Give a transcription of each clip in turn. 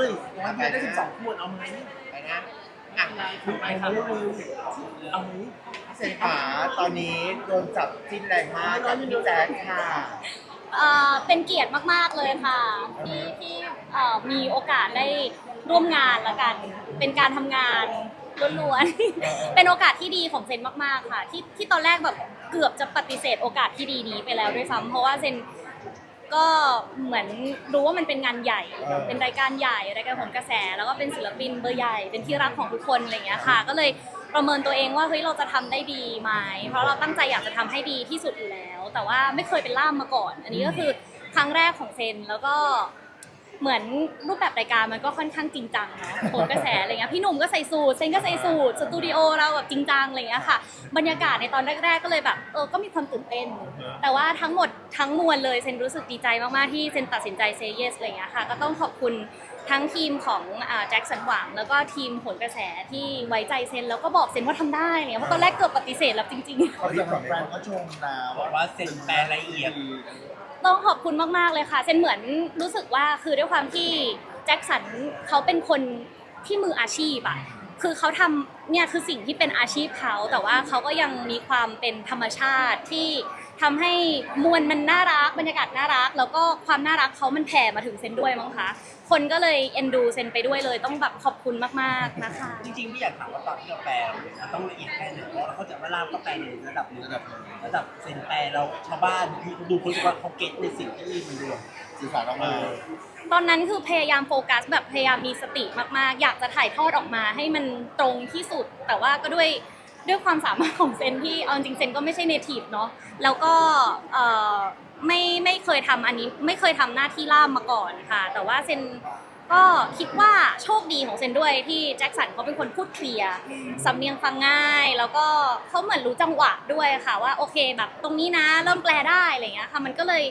เลยวันเดียวได้สิบสองขวดเอาไหมไปนะอะไปครับเอาไหมเซนขาตอนนี้โดนจับจิ้นแรงมากกับพี่แจ๊คค่ะ เอ่อเป็นเกียรติมากๆเลยค่ะ ที่ที่เอ่อมีโอกาสได้ร่วมงานละกัน เป็นการทำงานล้วนๆ เป็นโอกาสที่ดีของเซนมากๆค่ะ ที่ที่ตอนแรกแบบเกือบจะปฏิเสธโอกาสที่ดีนี้ไปแล้วด้วยซ้ำเพราะว่าเซน ก็เหมือนรู้ว่ามันเป็นงานใหญ่ เออ เป็นรายการใหญ่รายการผลกระแส แล้วก็เป็นศิลปินเบอร์ใหญ่ เป็นที่รักของทุกคนอะไรอย่างเงี้ยค่ะ ก็เลยประเมินตัวเองว่าเฮ้ยเราจะทำได้ดีไหมเพราะเราตั้งใจอยากจะทำให้ดีที่สุดอยู่แล้ว แต่ว่าไม่เคยเป็นล่ามมาก่อน อันนี้ก็คือครั้งแรกของเซนแล้วก็ เหมือนรูปแบบรายการมันก็ค่อนข้างจริงจังเนาะผลกระแสอะไรเงี้ยพี่หนุ่มก็ใส่สูทเซนก็ใส่สูทสตูดิโอเราแบบจริงจังอะไรเงี้ยค่ะ บรรยากาศในตอนแรกๆก็เลยแบบเออก็มีความตื่นเต้น แต่ว่าทั้งหมดทั้งมวลเลยเซนรู้สึกดีใจมากๆที่เซนตัดสินใจเซเยสอะไรเงี้ยค่ะ ก็ต้องขอบคุณ ทั้งทีมของแจ็คสันหวัง แล้วก็ทีมผลกระแสที่ไว้ใจเซนแล้วก็บอกเซนว่าทำได้อะไรเนี่ยเพราะตอนแรกเกือบปฏิเสธแล้วจริงๆเขาที่ของแฟนเขาชมนะบอกว่าเซ็นแปลละเอียดต้องขอบคุณมากๆเลยค่ะ เซนเหมือนรู้สึกว่าคือด้วยความที่แจ็คสันเขาเป็นคนที่มืออาชีพอะคือเขาทำเนี่ยคือสิ่งที่เป็นอาชีพเขาแต่ว่าเขาก็ยังมีความเป็นธรรมชาติที่ ทำให้มวลมันน่ารักบรรยากาศน่ารัก แล้วก็ความน่ารักเขามันแผ่มาถึงเซนด้วยมั้งคะคนก็เลยเอ็นดูเซนไปด้วยเลยต้องแบบขอบคุณมากๆนะคะจริงๆพี่อยากถามว่าตอนที่เราแปลเราต้องละเอียดแค่ไหนเพราะเราเข้าใจว่าล่ามก็แปลในระดับหนึงระดับหนึ่งระดับเซ็นแปลเราชาวบ้านดูคนรู้สึกว่าเขาเก็ตในสิ่งที่มันดูสื่อสารออกมาตอนนั้นคือพยายามโฟกัสแบบพยายามมีสติมากๆ อยากจะถ่ายทอดออกมาให้มันตรงที่สุด แต่ว่าก็ด้วย ด้วยความสามารถของเซนที่เอาจริงเซนก็ไม่ใช่เนทีฟเนาะแล้วก็ไม่ไม่เคยทำอันนี้ไม่เคยทำหน้าที่ล่ามมาก่อนค่ะ แต่ว่าเซนก็คิดว่าโชคดีของเซนด้วยที่แจ็คสันเขาเป็นคนพูดเคลียร์สำเนียงฟังง่าย แล้วก็เขาเหมือนรู้จังหวะด้วยค่ะว่าโอเคแบบตรงนี้นะเริ่มแปลได้อะไรเงี้ยค่ะมันก็เลย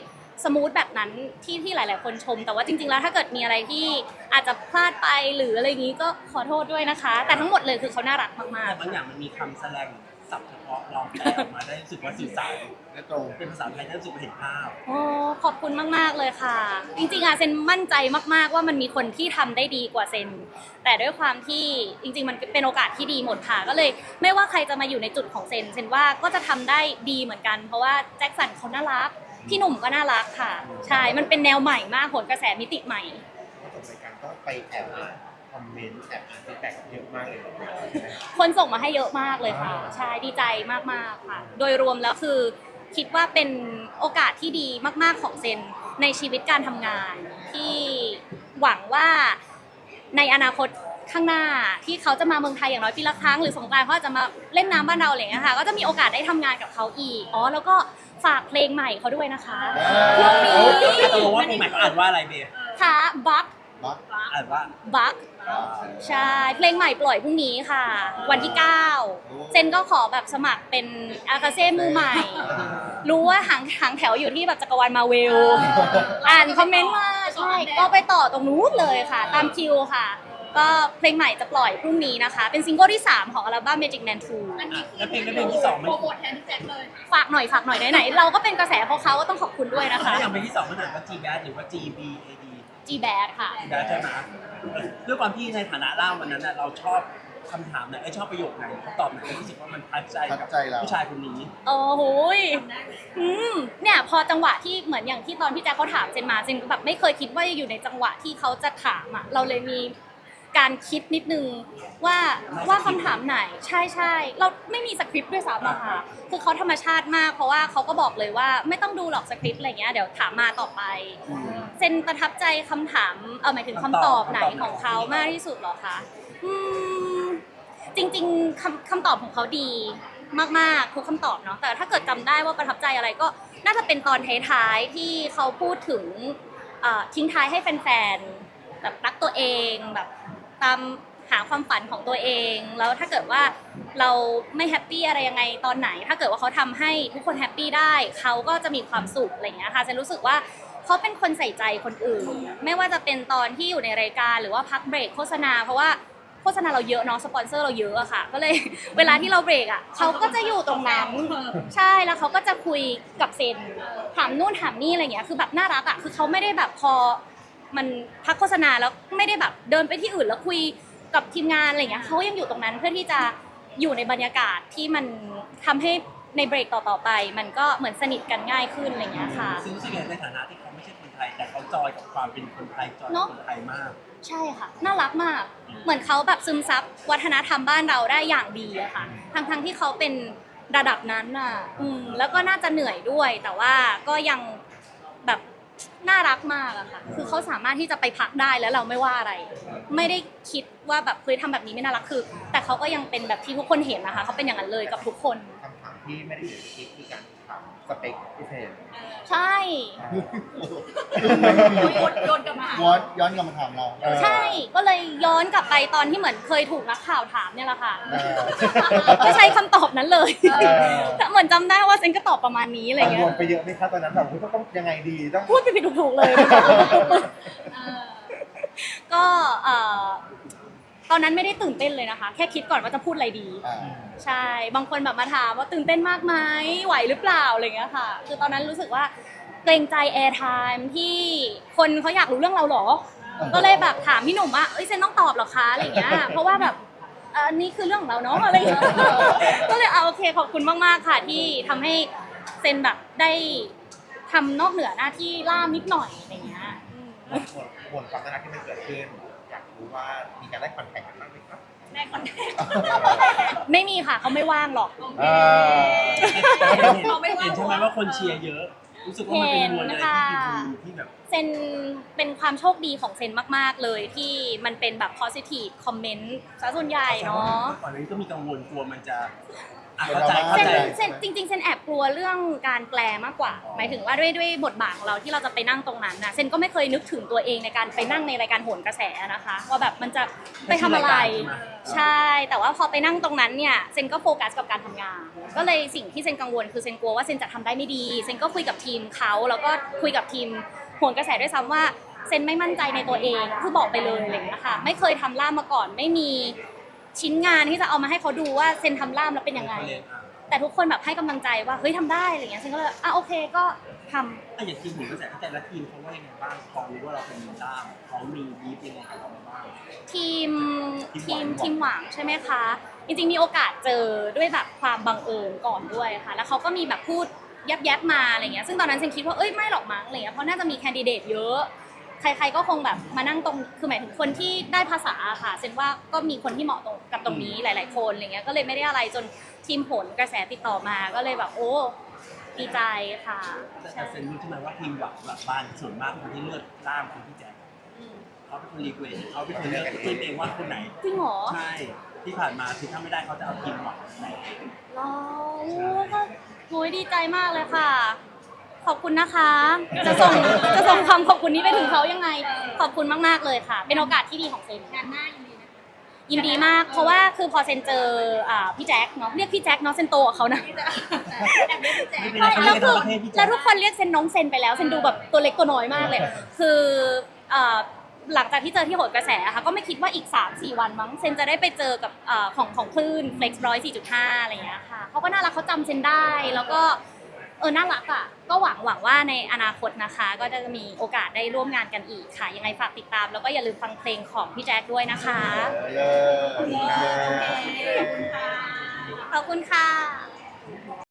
สมูทแบบนั้นที่ที่หลาย ๆ คนชม แต่ว่าจริง ๆ แล้วถ้าเกิดมีอะไรที่อาจจะพลาดไปหรืออะไรอย่างนี้ก็ขอโทษด้วยนะคะ แต่ทั้งหมดเลยคือเขาน่ารักมากแต่บางอย่างมันมีคำแสลงศัพท์เฉพาะลองแปลออกมาได้รู้สึกว่าสื่อสารได้ตรงเป็นภาษาไทยได้รู้สึกว่าเห็นภาพ ๆ โอ้ขอบคุณมาก ๆ เลยค่ะ จริง ๆอะเซนมั่นใจมาก ๆ ว่ามันมีคนที่ทำได้ดีกว่าเซน แต่ด้วยความที่จริง ๆ มันเป็นโอกาสที่ดีหมดค่ะ ก็เลย ไม่ว่าใครจะมาอยู่ในจุดของเซน เซนว่าก็จะทำได้ดีเหมือนกัน เพราะว่าแจ็คสันเขาน่ารัก พี่หนุ่มก็น่ารักค่ะ ใช่ มันเป็นแนวใหม่มากผลกระแสมิติใหม่ จบรายการก็ไปแอบอ่านคอมเมนต์แอบอ่านฟีดแบ็กเยอะมากเลยคนส่งมาให้เยอะมากเลยค่ะ ใช่ ดีใจมากๆค่ะ โดยรวมแล้วคือคิดว่าเป็นโอกาสที่ดีมาก ๆของเซนในชีวิตการทำงาน ที่หวังว่าในอนาคตข้างหน้าที่เขาจะมาเมืองไทยอย่างน้อยปีละครั้งหรือสงกรานต์เขาอาจจะมาเล่นน้ำบ้านเราอะไรอย่างเงี้ยค่ะก็จะมีโอกาสได้ทำงานกับเขาอีกอ๋อแล้วก็ ฝากเพลงใหม่เขาด้วยนะคะพรุ่งนี้ตกลงว่าเพลงใหม่เขาอ่านว่าอะไรเบย์ค่ะบัคบักอ่านว่าบัคใช่เพลงใหม่ปล่อยพรุ่งนี้ค่ะ วันที่ 9 เซนก็ขอแบบสมัครเป็นอากาเซ่มือใหม่ รู้ว่าหางหางแถวอยู่ที่แบบจักรวาลมาเวล อ่านคอมเมนต์มาใช่ก็ไปต่อตรงนู้นเลยค่ะ ตามคิวค่ะ ก็เพลงใหม่จะปล่อยพรุ่งนี้นะคะ เป็นซิงเกิลที่ 3 ของอัลบั้ม Magic Man 2อะแล้วเพลงแล้วเพลงที่สองมัน โปรโมทแทนพี่แจ็คเลย ฝากหน่อยฝากหน่อยไหนๆเราก็เป็นกระแสเพราะเขาก็ต้องขอบคุณด้วยนะคะแล้วอย่างเพลงที่สองมันอ่านว่า G Bad หรือว่า G B A D G Bad ค่ะ G Bad ใช่ไหมด้วยความที่ในฐานะล่ามวันนั้นน่ะเราชอบคำถามไหนไอยชอบประโยคไหนเขาตอบไหนรู้สึกว่ามันพัดใจทักับดใจเรา ผู้ชายคนนี้ โอ้โหยอืมเนี่ยพอจังหวะที่เหมือนอย่างที่ตอนพี่แจ๊คเขาถามเซนมาเซนก็แบบไม่เคยคิดว่าจะอยู่ในจังหวะที่เขาจะถามอะ เราเลยมี การคิดนิดนึงว่าว่าคำถามไหนใช่ใช่เราไม่มีสคริปต์ด้วยซ้ำอะค่ะคือเขาธรรมชาติมากเพราะว่าเขาก็บอกเลยว่าไม่ต้องดูหรอกสคริปต์อะไรเงี้ยเดี๋ยวถามมาต่อไป เซนประทับใจคำถามเออหมายถึงคำตอบไหนของเขามากที่สุดเหรอคะอืมจริงๆคำคำตอบของเขาดีมากๆทุกคำตอบเนาะแต่ถ้าเกิดจำได้ว่าประทับใจอะไรก็น่าจะเป็นตอนท้ายๆที่เขาพูดถึงเอ่อทิ้งท้ายให้แฟนๆแบบรักตัวเองแบบ ตามหาความฝันของตัวเอง แล้วถ้าเกิดว่าเราไม่แฮปปี้อะไรยังไงตอนไหน ถ้าเกิดว่าเขาทำให้ทุกคนแฮปปี้ได้เขาก็จะมีความสุขอะไรอย่างเงี้ยค่ะเซนรู้สึกว่าเขาเป็นคนใส่ใจคนอื่น ไม่ว่าจะเป็นตอนที่อยู่ในรายการหรือว่าพักเบรกโฆษณา เพราะว่าโฆษณาเราเยอะเนาะสปอนเซอร์เราเยอะอะค่ะ ก็เลยเวลาที่เราเบรกอะเขาก็จะอยู่ตรงนั้นใช่แล้วเขาก็จะคุยกับเซนถามนู่นถามนี่อะไรเงี้ยคือแบบน่ารักอะคือเขาไม่ได้แบบพอ มันพักโฆษณาแล้วไม่ได้แบบเดินไปที่อื่นแล้วคุยกับทีมงานอะไรอย่างเงี้ยเขายังอยู่ตรงนั้นเพื่อที่จะอยู่ในบรรยากาศที่มันทำให้ในเบรกต่อๆไป มันก็เหมือนสนิทกันง่ายขึ้นอะไรอย่างเงี้ยค่ะ ซึ่งรู้สึกไงในฐานะที่เขาไม่ใช่คนไทย แต่เขาจอยกับความเป็นคนไทยจอยกับเนอะคนไทยมาก ใช่ค่ะ น่ารักมาก เหมือนเขาแบบซึมซับวัฒนธรรมบ้านเราได้อย่างดีอะค่ะ ทั้งทั้งๆที่เขาเป็นระดับนั้นน่ะ อืม แล้วก็น่าจะเหนื่อยด้วย แต่ว่าก็ยังแบบ น่ารักมากอะค่ะ คือเขาสามารถที่จะไปพักได้แล้วเราไม่ว่าอะไร ไม่ได้คิดว่าแบบเคยทำแบบนี้ไม่น่ารักคือ แต่เขาก็ยังเป็นแบบที่ทุกคนเห็นนะคะเขาเป็นอย่างนั้นเลยกับทุกคน ที่ไม่ได้อยู่ในคลิปคือการถามสเปคพิเศษใช่โยนโยนกลับมาหาย้อนย้อนกลับมาถามเราเออ ใช่ ก็เลยย้อนกลับไปตอนที่เหมือนเคยถูกนักข่าวถามเนี่ยแหละค่ะ เออ ก็ใช้คำตอบนั้นเลยเออแต่เหมือนจำได้ว่าเซนก็ตอบประมาณนี้อะไรกังเงี้วยลไปเยอะไหมคะตอนนั้นแบบเฮ้ยต้องยังไงดีต้อง พูดผิดๆถูกๆเลย เออก็เอ่อ ตอนนั้นไม่ได้ตื่นเต้นเลยนะคะ แค่คิดก่อนว่าจะพูดอะไรดี อ่าใช่ บางคนแบบมาถามว่าตื่นเต้นมากไหมไหวหรือเปล่าอะไรเงี้ยค่ะ คือตอนนั้นรู้สึกว่าเกรงใจแอร์ไทม์ที่คนเขาอยากรู้เรื่องเราเหรอ ก็เลยแบบถามพี่หนุ่มว่าเอ้ยเซนต้องตอบเหรอคะอะไรเงี้ย เพราะว่าแบบเอันนี้คือเรื่องของเราเนาะอะไรเงี้ย ก็เลยเอาโอเคขอบคุณมากๆค่ะที่ทำให้เซนแบบได้ทำนอกเหนือหน้าที่ล่ามนิดหน่อยอะไรเงี้ยอืมบนความน่ารักที่มันเกิดขึ้นอยาก รู้ว่ามีการได้คอนแทคกันบ้างไหมครับได้คอนเทนต์ไม่มีค่ะเขาไม่ว่างหรอกโอเคเออเห็นเขาไม่ว่าเห็นใช่ไหมว่าคนเชียร์เยอะ รู้สึกว่ามันเป็นมวลอะไรที่ดีที่แบบเซนเป็นความโชคดีของเซนมาก ๆ เลยที่มันเป็นแบบ positive comment ซะส่วนใหญ่เนาะ ก่อนหน้านี้ก็มีกังวลกลัวมันจะอะ เดี๋ยวเข้าใจเรามาเข้าเซนใจ เซนจริงๆเซนแอบกลัวเรื่องการแปลมากกว่า หมายถึงว่าด้วยด้วยบทบาทของเราที่เราจะไปนั่งตรงนั้นนะเซนก็ไม่เคยนึกถึงตัวเองในการไปนั่งในรายการโหนกระแสนะคะว่าแบบมันจะไปทำอะไร ใช่ แต่ว่าพอไปนั่งตรงนั้นเนี่ยเซนก็โฟกัสกับการทำงาน ก็เลยสิ่งที่เซนกังวลคือเซนกลัวว่าเซนจะทำได้ไม่ดีเซนก็คุยกับทีมเขาแล้วก็คุยกับทีมโหนกระแสด้วยซ้ำว่าเซนไม่มั่นใจในตัวเองคือบอกไปเลยอะไรอย่างเงี้ยค่ะไม่เคยทำล่ามมาก่อนไม่มี ชิ้นงานที่จะเอามาให้เขาดูว่าเซนทำล่ามแล้วเป็นยังไง แต่ทุกคนแบบให้กำลังใจว่าเฮ้ยทำได้อะไรอย่างเงี้ยเซนก็เลยอะโอเคก็ทำ อะอย่างทีมหนูกระแสแต่ละทีมเขาว่ายังไงบ้างพอรู้ว่าเราเป็นล่ามเขามีบีฟยังไงกับเราบ้าง ทีมทีทีมมหวังทีมหวังใช่ไหมคะ จริงๆมีโอกาสเจอด้วยแบบความบังเอิญก่อนด้วยค่ะ แล้วเขาก็มีแบบพูดยับยับๆมาอะไรเงี้ยซึ่งตอนนั้นเซนคิดว่าเอ้ยไม่หรอกมั้งอะไรเงี้ยเพราะน่าจะมีแคนดิเดตเยอะ ใครๆก็คงแบบมานั่งตรงคือหมายถึงคนที่ได้ภาษาอะค่ะเซนว่าก็มีคนที่เหมาะตรงกับตรงนี้หลาย ๆ คนอะไรเงี้ยก็เลยไม่ได้อะไรจนทีมผลกระแสติดต่อมาก็เลยแบบโอ้ดีใจค่ะแต่ใช่แต่เซนรู้ใช่ไหมว่าทีมหวังหลักบ้านส่วนมากคนที่เลือกล่ามคือพี่แจ๊คอืมเขาเป็นคนรีเควสเขาเป็นคนเลือกทีมเองว่าคนไหน จริงเหรอ ใช่ ที่ผ่านมาคือถ้าไม่ได้เขาจะเอาทีมหวังไหน เราก็โอ้ยดีใจมากเลยค่ะ ขอบคุณนะคะ จะส่งจะส่งคำขอบคุณนี้ไปถึงเขายังไง ขอบคุณมากๆเลยค่ะ เป็นโอกาสที่ดีของเซนงานหน้ายินดีนะยินดีมากเพราะว่าคือพอเซนเจออ่าพี่แจ็คเนาะเรียกพี่แจ็คเนาะเซนโตกับเขานะที่จะแอบเล่นพี่แจ๊คไม่เป็นไรเขาแล้เรียวกคืกันอทั้งประเทศพี่แล้แจ๊วคทุกคนเรียกเซนน้องเซนไปแล้วเซนดูแบบตัวเล็กตัวน้อยมากเลย คือเอ่อหลังจากที่เจอที่โหดกระแสอะค่ะก็ไม่คิดว่าอีก 3 4 วันมั้งเซนจะได้ไปเจอกับเอ่อของของคลื่น Flex ร้อยสี่จุดห้าอะไรอย่างเงี้ยค่ะเขาก็น่ารักเขาจำเซนได้แล้วก็ เออน่ารักอะก็หวังหวังว่าในอนาคตนะคะ ก็จะมีโอกาสได้ร่วมงานกันอีกค่ะ ยังไงฝากติดตาม แล้วก็อย่าลืมฟังเพลงของพี่แจ็คด้วยนะคะเลิศโอเคขอบคุณค่ะ ขอบคุณค่ะ